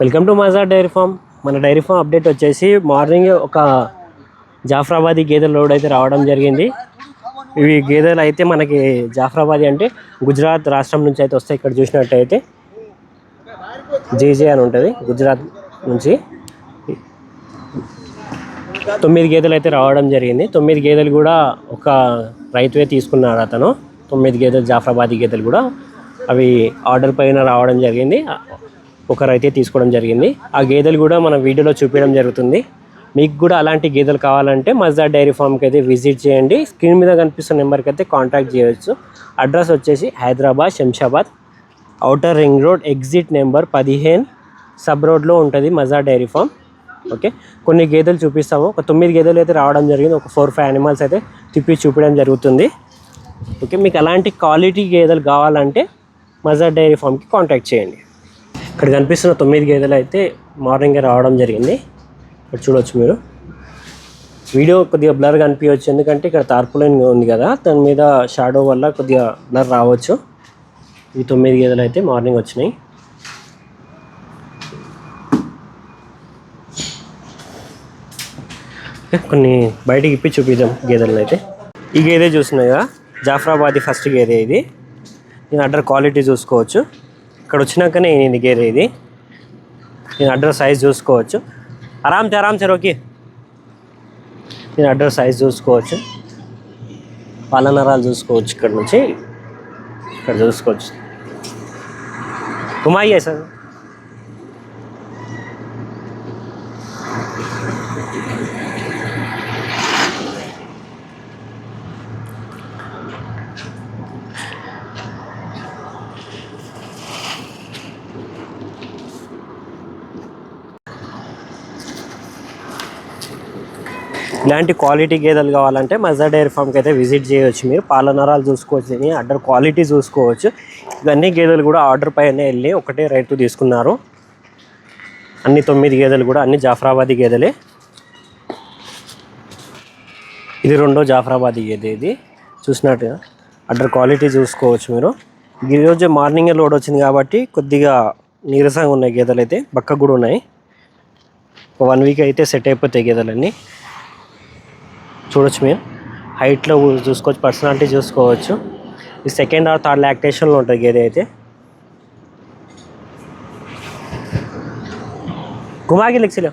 Welcome to Maja dairy farm. మన dairy farm update వచ్చేసి morning ఒక జాఫరాబాదీ గేదెల లోడ్ అయితే రావడం జరిగింది. ఇవి గేదెలు అయితే మనకి జాఫరాబాదీ అంటే గుజరాత్ రాష్ట్రం నుంచి అయితే వస్తాయి. ఇక్కడ చూసినట్టయితే జేజే అని ఉంటుంది గుజరాత్ నుంచి. తొమ్మిది గేదెలు అయితే రావడం జరిగింది. తొమ్మిది గేదెలు కూడా ఒక రైతువే తీసుకున్నాడు అతను. తొమ్మిది గేదెలు జాఫరాబాదీ గేదెలు కూడా అవి ఆర్డర్ పైన రావడం జరిగింది. ఒకరు అయితే తీసుకోవడం జరిగింది. ఆ గేదెలు కూడా మన వీడియోలో చూపించడం జరుగుతుంది. మీకు కూడా అలాంటి గేదెలు కావాలంటే మజ్దా డైరీ ఫామ్కి అయితే విజిట్ చేయండి. స్క్రీన్ మీద కనిపిస్తున్న నెంబర్కి అయితే కాంటాక్ట్ చేయవచ్చు అడ్రస్ వచ్చేసి Hyderabad Shamshabad. Outer ring road exit number పదిహేను. సబ్ రోడ్లో ఉంటుంది మజా డైరీ ఫామ్ ఓకే కొన్ని గేదెలు చూపిస్తాము. ఒక తొమ్మిది గేదెలు అయితే రావడం జరిగింది. ఒక ఫోర్ ఫైవ్ అనిమల్స్ అయితే తిప్పి చూపించడం జరుగుతుంది. ఓకే మీకు అలాంటి క్వాలిటీ గేదెలు కావాలంటే మజా డైరీ ఫామ్కి కాంటాక్ట్ చేయండి. ఇక్కడ కనిపిస్తున్న తొమ్మిది గేదెలు అయితే మార్నింగే రావడం జరిగింది. ఇక్కడ చూడొచ్చు మీరు. వీడియో కొద్దిగా బ్లర్ కనిపించవచ్చు. ఎందుకంటే ఇక్కడ తార్పులైన్ ఉంది కదా దాని మీద షాడో వల్ల కొద్దిగా బ్లర్ రావచ్చు. ఈ తొమ్మిది గేదెలు అయితే మార్నింగ్ వచ్చినాయి. కొన్ని బయటికి ఇప్పి చూపిద్దాం గేదెలను అయితే. ఈ గేదె కదా జాఫరాబాదీ ఫస్ట్ గేదె ఇది. నేను అడ్డర్ క్వాలిటీ చూసుకోవచ్చు. ఇక్కడ వచ్చినాకనే ఇది గేదె ఇది. నేను అడ్రస్ సైజ్ చూసుకోవచ్చు. ఆరామ్ చే ఆరామ్ సార్ రోకి. నేను అడ్రస్ సైజ్ చూసుకోవచ్చు. పాలనరాలు చూసుకోవచ్చు ఇక్కడ నుంచి. ఇక్కడ చూసుకోవచ్చు. కుమాయి సార్. ఇలాంటి క్వాలిటీ గేదెలు కావాలంటే మజా డైరీ ఫామ్కి అయితే విజిట్ చేయవచ్చు మీరు. పాలనరాలు చూసుకోవచ్చు అని అడ్డర్ క్వాలిటీ చూసుకోవచ్చు. ఇవన్నీ గేదెలు కూడా ఆర్డర్ పైన వెళ్ళి ఒకటే రైతు తీసుకున్నారు. అన్ని తొమ్మిది గేదెలు కూడా అన్ని జాఫరాబాదీ గేదెలే. ఇది రెండో జాఫరాబాదీ గేదె ఇది. చూసినట్టుగా అడ్డర్ క్వాలిటీ చూసుకోవచ్చు మీరు. ఈరోజు మార్నింగే లోడ్ వచ్చింది కాబట్టి కొద్దిగా నీరసంగా ఉన్నాయి గేదెలు అయితే బక్క కూడా ఉన్నాయి. ఒక వన్ వీక్ అయితే సెట్ అయిపోతాయి గేదెలన్నీ. చూడొచ్చు మీరు. హైట్లో చూసుకోవచ్చు పర్సనాలిటీ చూసుకోవచ్చు. ఈ సెకండ్ ఆర్ థర్డ్ లాక్టేషన్లో ఉంటుంది గేదె అయితే. గుమాగి లెక్సిలో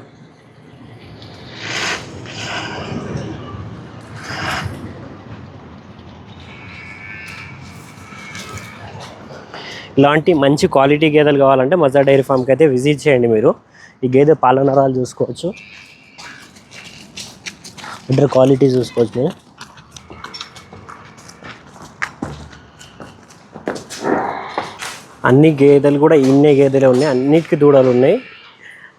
ఇలాంటి మంచి క్వాలిటీ గేదెలు కావాలంటే మజా డైరీ ఫామ్కి అయితే విజిట్ చేయండి మీరు. ఈ గేదె పాలనరాలు చూసుకోవచ్చు. ఇంటర్ క్వాలిటీ చూసుకోవచ్చు మీరు. అన్ని గేదెలు కూడా ఇన్నే గేదెలే ఉన్నాయి. అన్నిటికీ దూడలు ఉన్నాయి.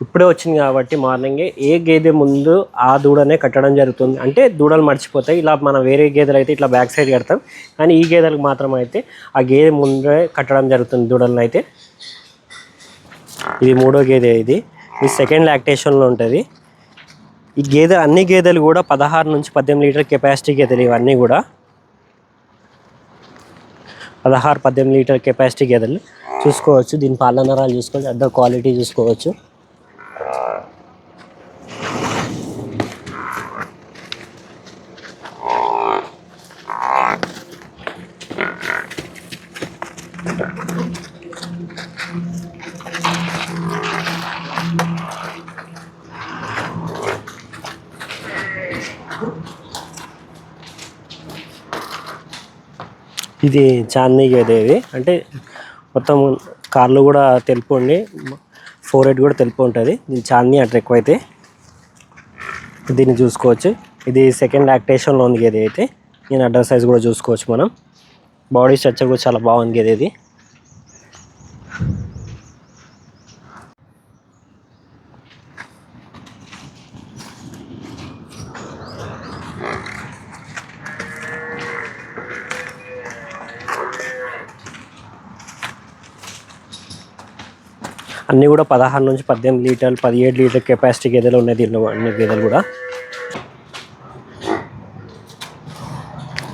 ఇప్పుడే వచ్చింది కాబట్టి మార్నింగే ఏ గేదె ముందు ఆ దూడనే కట్టడం జరుగుతుంది. అంటే దూడలు మర్చిపోతాయి. ఇలా మనం వేరే గేదెలు అయితే ఇట్లా బ్యాక్ సైడ్ కడతాం. కానీ ఈ గేదెలకు మాత్రం అయితే ఆ గేదె ముందే కట్టడం జరుగుతుంది దూడలను అయితే. ఇది మూడో గేదె ఇది. ఇది సెకండ్ లాక్టేషన్లో ఉంటుంది. ఈ గేదె అన్ని గేదెలు కూడా పదహారు నుంచి పద్దెనిమిది లీటర్ కెపాసిటీ గేదెలు ఇవన్నీ కూడా. పదహారు పద్దెనిమిది లీటర్ కెపాసిటీ గేదెలు. చూసుకోవచ్చు దీని పాలనరాలు చూసుకోవచ్చు అద్దరు క్వాలిటీ చూసుకోవచ్చు. ఇది చాందీ గేదె ఇది అంటే మొత్తం కార్లు కూడా తెలుపు ఉండి ఫోర్ ఎయిట్ కూడా తెలుపు ఉంటుంది ఇది చాందీ అంటారు ఎక్కువ అయితే. దీన్ని చూసుకోవచ్చు. ఇది సెకండ్ లాక్టేషన్లో ఉంది గేదె అయితే. నేను అడ్రస్ సైజ్ కూడా చూసుకోవచ్చు మనం. బాడీ స్ట్రక్చర్ కూడా చాలా బాగుంది గేదె ఇది. అన్నీ కూడా పదహారు నుంచి పద్దెనిమిది లీటర్లు పదిహేడు లీటర్ కెపాసిటీ గేదెలు ఉన్నాయి దీనిలో అన్ని గేదెలు కూడా.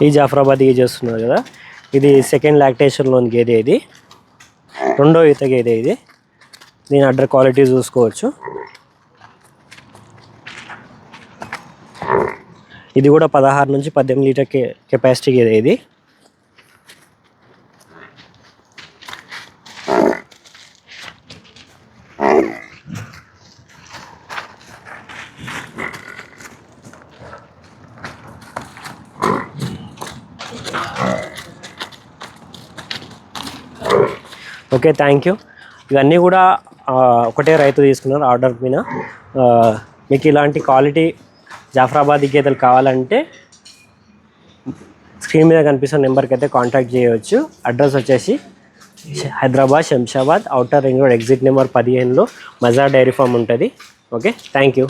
ఈ జాఫరాబాద్ గేజ్ చేస్తున్నారు కదా. ఇది సెకండ్ లాక్టేషన్లోని గేదె ఇది. రెండో ఈత గేదె ఇది. దీని అడ్డర్ క్వాలిటీ చూసుకోవచ్చు. ఇది కూడా పదహారు నుంచి పద్దెనిమిది లీటర్ కె కెపాసిటీ ఇది. ఓకే థ్యాంక్ యూ ఇవన్నీ కూడా ఒకటే రైతు తీసుకున్నారు ఆర్డర్ మీద. మీకు ఇలాంటి క్వాలిటీ జాఫరాబాద్ గేదెలు కావాలంటే స్క్రీన్ మీద కనిపిస్తున్న నెంబర్కి అయితే కాంటాక్ట్ చేయవచ్చు అడ్రస్ వచ్చేసి Hyderabad Shamshabad outer ring road exit number పదిహేనులో మజా డైరీ ఫామ్ ఉంటుంది. Okay thank you